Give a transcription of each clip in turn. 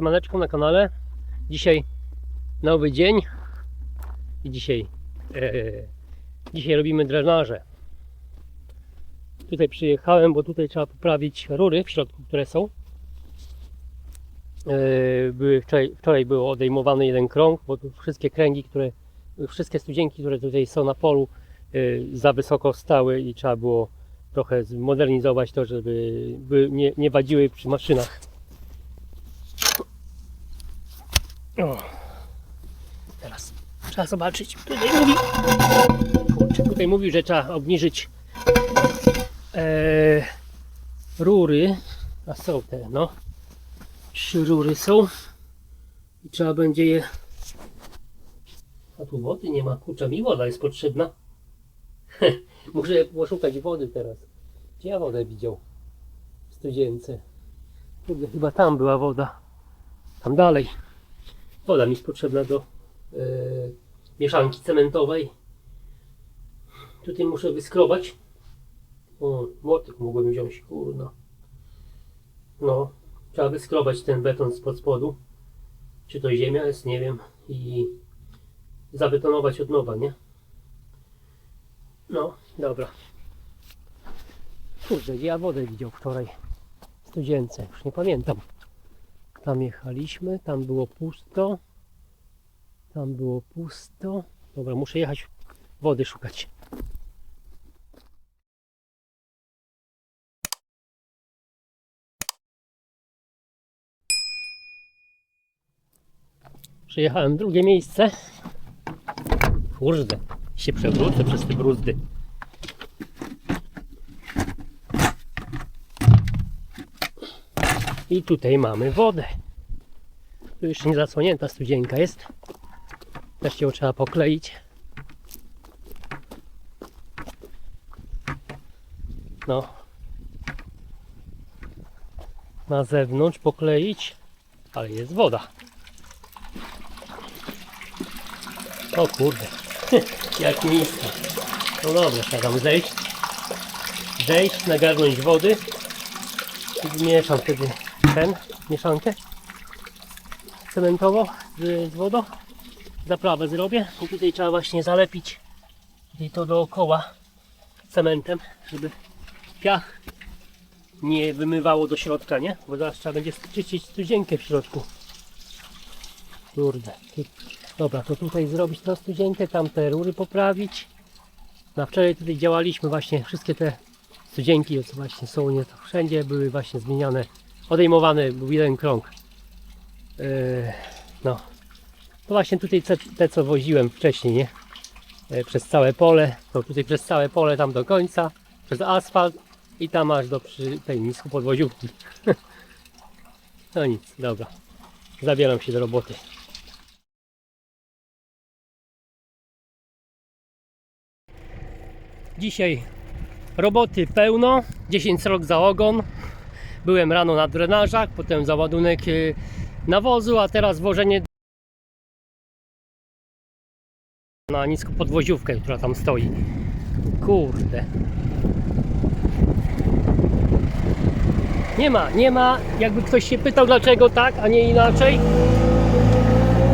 Siemaneczko na kanale. Dzisiaj nowy dzień i dzisiaj e, dzisiaj robimy drenaże. Tutaj przyjechałem, bo tutaj trzeba poprawić rury w środku, które są. E, były wczoraj, wczoraj był odejmowany jeden krąg, bo tu wszystkie kręgi, które wszystkie studzienki, które tutaj są na polu e, za wysoko stały i trzeba było trochę zmodernizować to, żeby by nie, nie wadziły przy maszynach. O. Teraz trzeba zobaczyć. Tutaj mówi, kurczę, tutaj mówi, że trzeba obniżyć e, rury. A są te, no. Trzy rury są. I trzeba będzie je. A tu wody nie ma. Kurczę, mi woda jest potrzebna. Muszę poszukać wody teraz. Gdzie ja wodę widział? W studzience. Chyba tam była woda. Tam dalej. Woda mi jest potrzebna do e, mieszanki cementowej. Tutaj muszę wyskrobać. O, młotek mogłem wziąć, kurna. No, trzeba wyskrobać ten beton spod spodu. Czy to ziemia jest, nie wiem. I zabetonować od nowa, nie? No, dobra. Kurde, gdzie ja wodę widział wczoraj? Studzience, już nie pamiętam. Tam jechaliśmy, tam było pusto. Tam było pusto. Dobra, muszę jechać wody szukać. Przyjechałem drugie miejsce. Kurde, się przewrócę przez te bruzdy. I tutaj mamy wodę. Tu jeszcze nie zasłonięta studzienka jest. Też ją trzeba pokleić. No. Na zewnątrz pokleić, ale jest woda. O kurde, jak nisko. No dobra, trzeba tam zejść. Zejść, nagarnąć wody i zmieszam wtedy ten, mieszankę cementowo z, z wodą. Zaprawę zrobię i tutaj trzeba właśnie zalepić tutaj to dookoła cementem, żeby piach nie wymywało do środka, nie? Bo zaraz trzeba będzie czyścić studzienkę w środku. Kurde. tu- Dobra, to tutaj zrobić tą studzienkę, tam te rury poprawić. Na wczoraj tutaj działaliśmy właśnie wszystkie te studzienki, co właśnie są nie to wszędzie były właśnie zmieniane, odejmowane był jeden krąg. Yy, no. To właśnie tutaj te, te co woziłem wcześniej, nie? Yy, przez całe pole, to tutaj przez całe pole tam do końca, przez asfalt i tam aż do przy tej nisko podwoziówki. no nic, dobra. Zabieram się do roboty. Dzisiaj roboty pełno, 10 rok za ogon. Byłem rano na drenażach, potem załadunek y, nawozu, a teraz wożenie na niską podwoziówkę, która tam stoi. Kurde. Nie ma, nie ma, jakby ktoś się pytał dlaczego tak, a nie inaczej.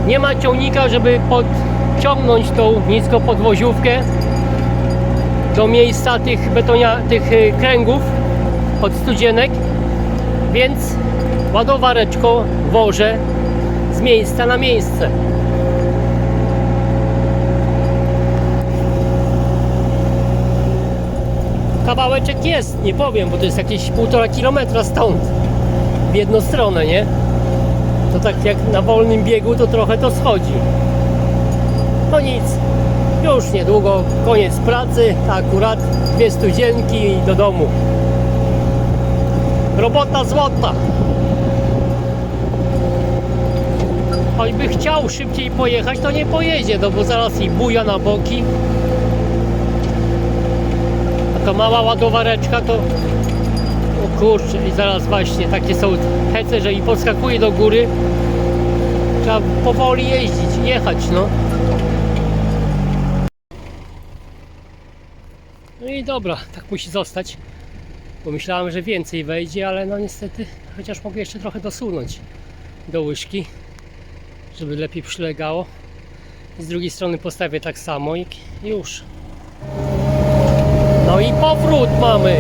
Nie ma ciągnika, żeby podciągnąć tą niską podwoziówkę do miejsca tych betonia, tych y, kręgów od studzienek, więc ładowareczką wożę z miejsca na miejsce. Kawałeczek jest, nie powiem, bo to jest jakieś półtora kilometra stąd w jedną stronę, nie? To tak jak na wolnym biegu to trochę to schodzi. No nic, już niedługo koniec pracy, akurat dwie studzienki i do domu. Robota złota. Choćby chciał szybciej pojechać, to nie pojedzie, no bo zaraz i buja na boki. A to mała ładowareczka to... O kurczę, i zaraz właśnie takie są hece, że i podskakuje do góry. Trzeba powoli jeździć, jechać, no. No i dobra, tak musi zostać. Bo myślałem, że więcej wejdzie, ale no niestety, chociaż mogę jeszcze trochę dosunąć. do łyżki, żeby lepiej przylegało. Z drugiej strony postawię tak samo i już. No i powrót mamy.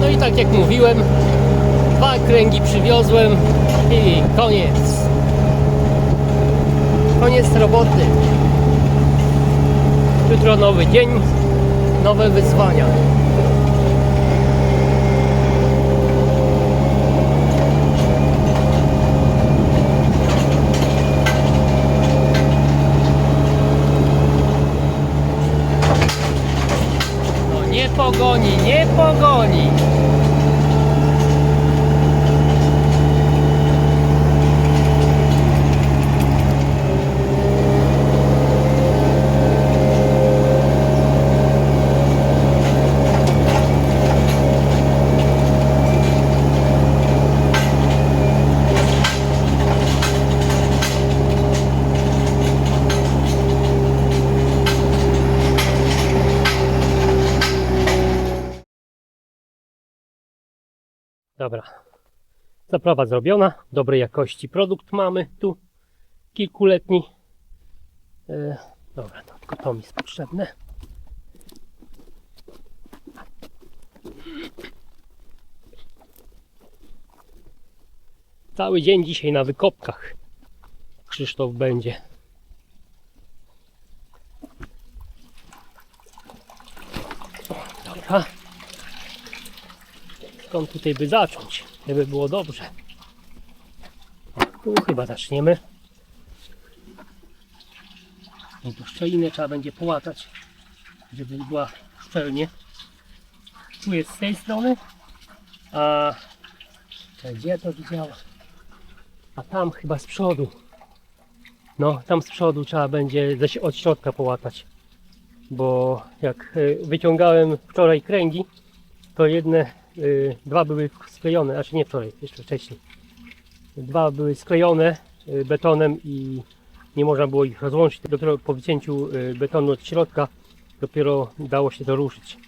No dwa kręgi przywiozłem i koniec. Koniec roboty. Jutro nowy dzień, nowe wyzwania. No nie pogoni, nie pogoni. Dobra. Zaprawa zrobiona. Dobrej jakości produkt mamy tu. Kilkuletni. E, dobra, to tylko to mi jest potrzebne. Cały dzień dzisiaj na wykopkach. Krzysztof będzie. O, Dobra. Skąd tutaj by zacząć? Żeby było dobrze. Tu chyba zaczniemy. I tu szczelinę trzeba będzie połatać, żeby była szczelnie. Tu jest z tej strony, a gdzie to widziałem? A tam chyba z przodu. No, tam z przodu trzeba będzie od środka połatać. Bo jak y, wyciągałem wczoraj kręgi, to jedne, y, dwa były sklejone, znaczy nie wczoraj, jeszcze wcześniej. Dwa były sklejone y, betonem i nie można było ich rozłączyć. Dopiero po wycięciu y, betonu od środka dopiero dało się to ruszyć.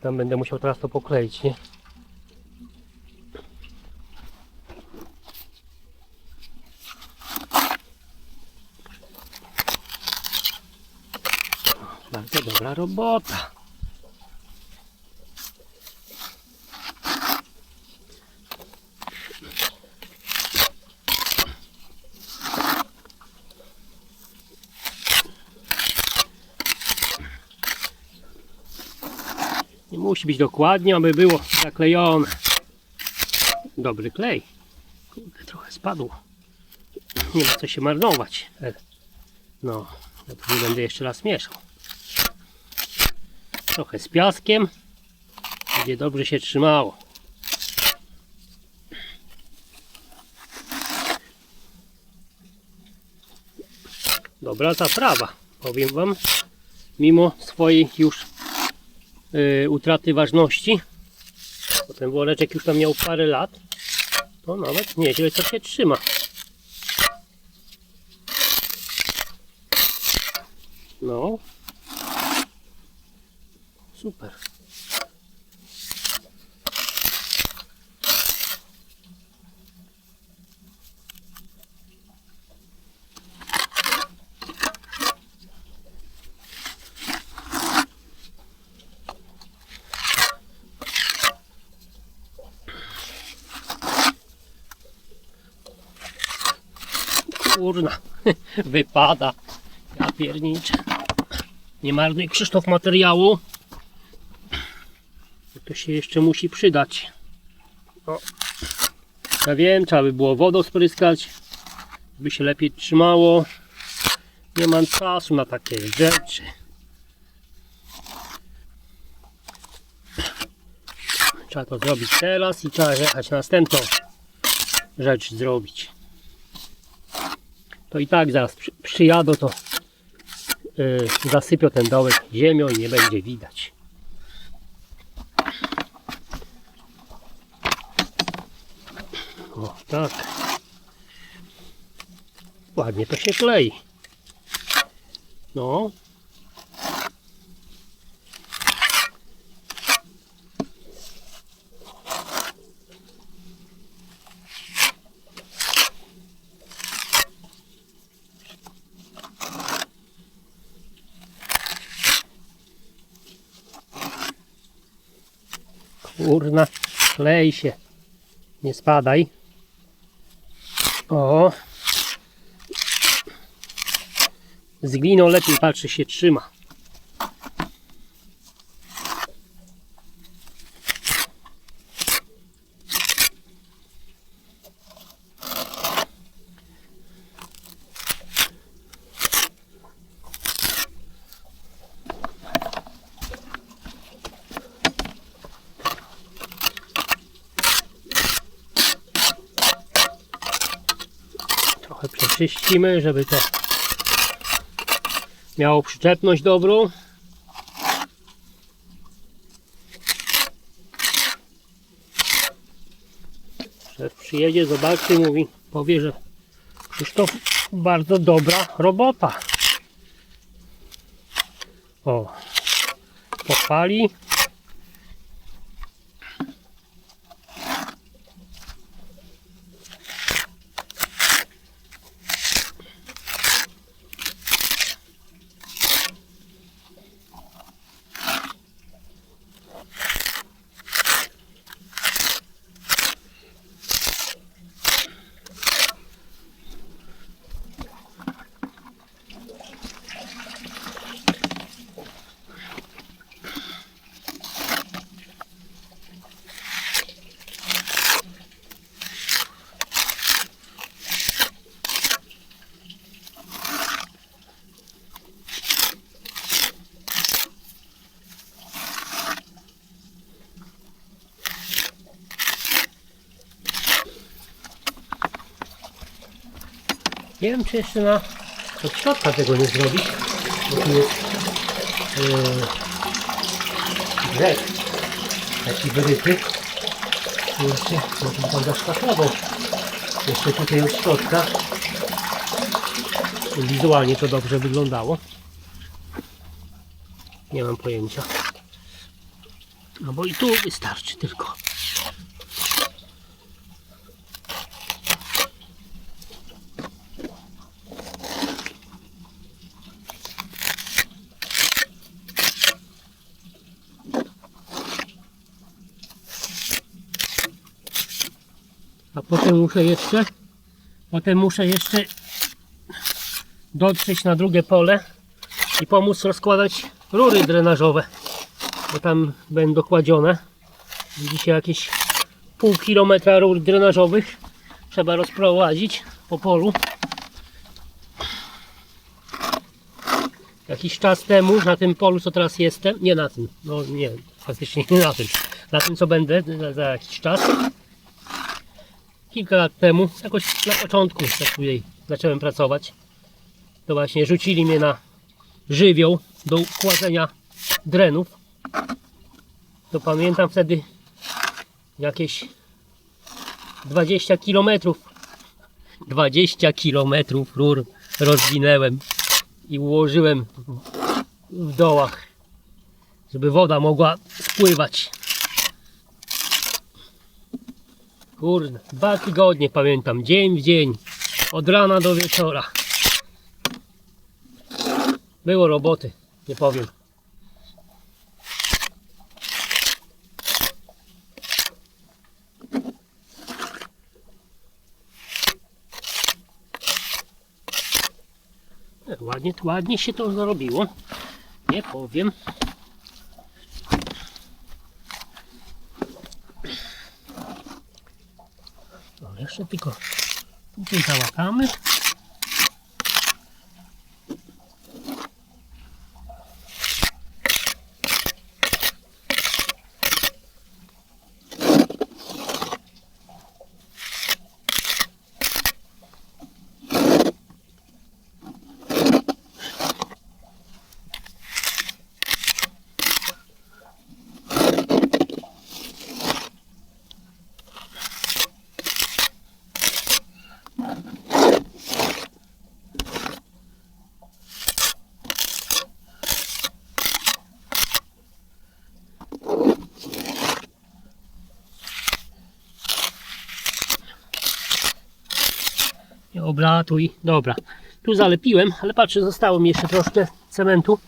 Tam będę musiał teraz to pokleić, nie? Bardzo dobra robota. Nie musi być dokładnie, aby było zaklejone. Dobry klej. Kurde, trochę spadło. Nie ma co się marnować. E, No, ja będę jeszcze raz mieszał. Trochę z piaskiem. Będzie dobrze się trzymało. Dobra zaprawa, powiem Wam. Mimo swojej już y, utraty ważności. Bo ten woreczek już tam miał parę lat. To nawet nieźle to się trzyma. No. Super. Kurna, wypada. Ja pierniczę. Nie marnuj Krzysztof materiału. To się jeszcze musi przydać. O. Ja wiem, trzeba by było wodą spryskać, żeby się lepiej trzymało. Nie mam czasu na takie rzeczy. Trzeba to zrobić teraz i trzeba jechać następną rzecz zrobić. To i tak zaraz przy, przyjadą, to yy, zasypią ten dołek ziemią i nie będzie widać. O, tak. Ładnie to się klei. No. Kurna, klei się. Nie spadaj. O. Z gliną lepiej patrzy się trzyma. Przeczyścimy, żeby to miało przyczepność dobrą. Szef przyjedzie, zobaczy mówi, powie, że Krzysztof, bardzo dobra robota. O, pochwali. Nie wiem, czy jeszcze na od środka tego nie zrobić, bo tu jest yy, brzeg taki wyryty. Kurczę, może tam zaszpachlował. Jeszcze tutaj od środka. Wizualnie to dobrze wyglądało. Nie mam pojęcia. No bo i tu wystarczy tylko. Potem muszę jeszcze, potem muszę jeszcze dotrzeć na drugie pole i pomóc rozkładać rury drenażowe, bo tam będą kładzione. Dzisiaj jakieś pół kilometra rur drenażowych trzeba rozprowadzić po polu. Jakiś czas temu na tym polu, co teraz jestem, nie na tym, no nie, faktycznie nie na tym, na tym co będę za jakiś czas, kilka lat temu, jakoś na początku, jak tutaj zacząłem pracować, to właśnie rzucili mnie na żywioł do kładzenia drenów. To pamiętam wtedy jakieś 20 km 20 km rur rozwinęłem i ułożyłem w dołach, żeby woda mogła spływać. Kurde, dwa tygodnie pamiętam, dzień w dzień, od rana do wieczora. Było roboty, nie powiem. E, Ładnie, ładnie się to zrobiło. Nie powiem. Jeszcze tylko tutaj załatamy. Nie oblatuj. Dobra. Tu zalepiłem, ale patrzę, zostało mi jeszcze troszkę cementu.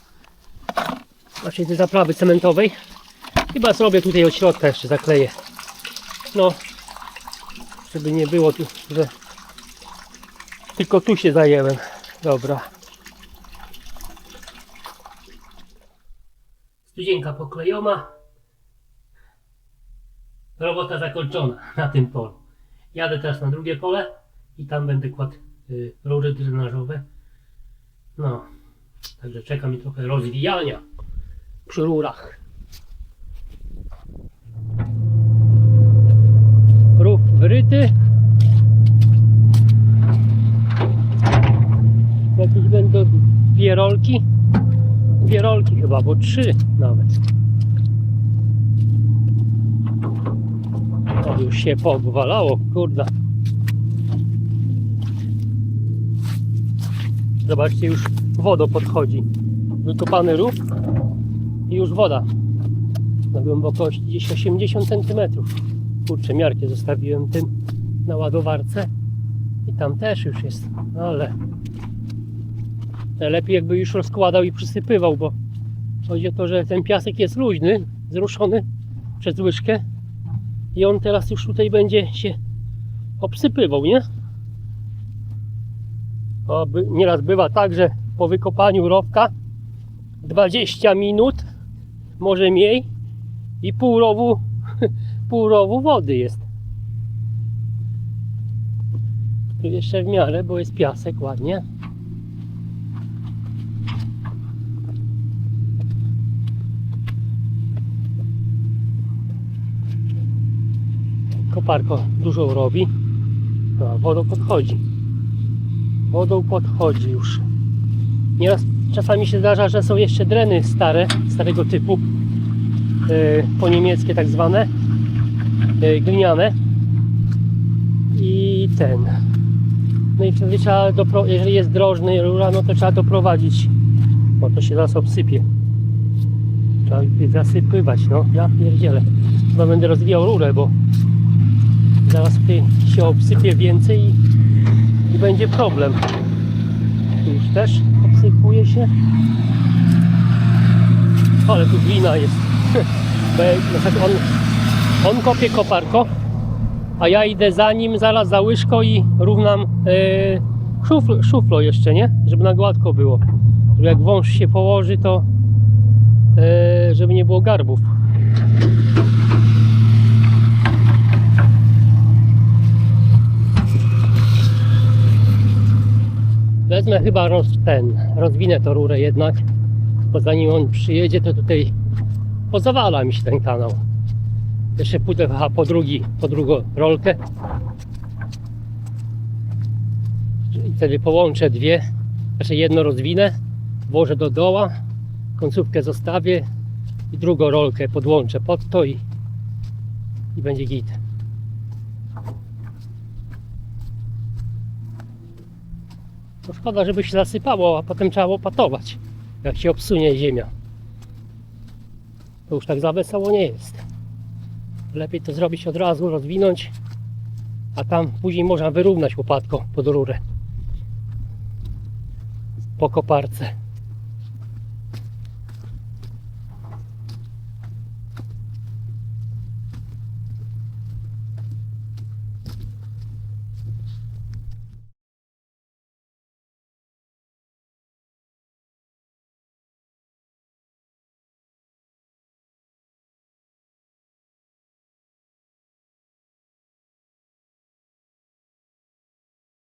Właśnie tej zaprawy cementowej. Chyba zrobię tutaj od środka jeszcze zakleję. No, żeby nie było tu, że tylko tu się zajęłem. Dobra. Studzienka poklejona. Robota zakończona na tym polu. Jadę teraz na drugie pole i tam będę kładł y, rury drenażowe. No, także czeka mi trochę rozwijania przy rurach. Rów wryty. Jakieś będą dwie rolki. Dwie rolki chyba, bo trzy nawet. To już się poobwalało, kurde. Zobaczcie, już woda podchodzi. Wykopany rów i już woda. Na głębokości gdzieś 80 cm. Kurczę, miarkę zostawiłem tym na ładowarce. I tam też już jest, ale lepiej jakby już rozkładał i przysypywał, bo chodzi o to, że ten piasek jest luźny, zruszony przez łyżkę i on teraz już tutaj będzie się obsypywał, nie? O, by, nieraz bywa tak, że po wykopaniu rowka 20 minut, może mniej i pół rowu, pół rowu wody jest. Tu jeszcze w miarę, bo jest piasek ładnie. Koparko dużo robi, a wodą podchodzi wodą podchodzi już. Nieraz czasami się zdarza, że są jeszcze dreny stare, starego typu, yy, po niemieckie tak zwane, yy, gliniane. I ten. No i wtedy trzeba, jeżeli jest drożny rura, no to trzeba doprowadzić, bo to się zaraz obsypie. Trzeba zasypywać, no ja pierdzielę. Chyba będę rozwijał rurę, bo zaraz się obsypie więcej i będzie problem. Tu już też obsypuje się. Ale tu glina jest. On, on kopie koparko, a ja idę za nim zaraz za łyżko i równam yy, szuflo, szuflo jeszcze, nie? Żeby na gładko było. Żeby jak wąż się położy, to yy, żeby nie było garbów. Wezmę chyba roz, ten, rozwinę to rurę jednak, bo zanim on przyjedzie, to tutaj pozawala mi się ten kanał. Jeszcze pójdę chyba po drugi, po drugą rolkę. I wtedy połączę dwie, znaczy jedno rozwinę, włożę do doła, końcówkę zostawię i drugą rolkę podłączę pod to i, i będzie git. To szkoda, żeby się zasypało, a potem trzeba łopatować, jak się obsunie ziemia. To już tak za wesoło nie jest. Lepiej to zrobić od razu, rozwinąć, a tam później można wyrównać łopatką pod rurę. Po koparce.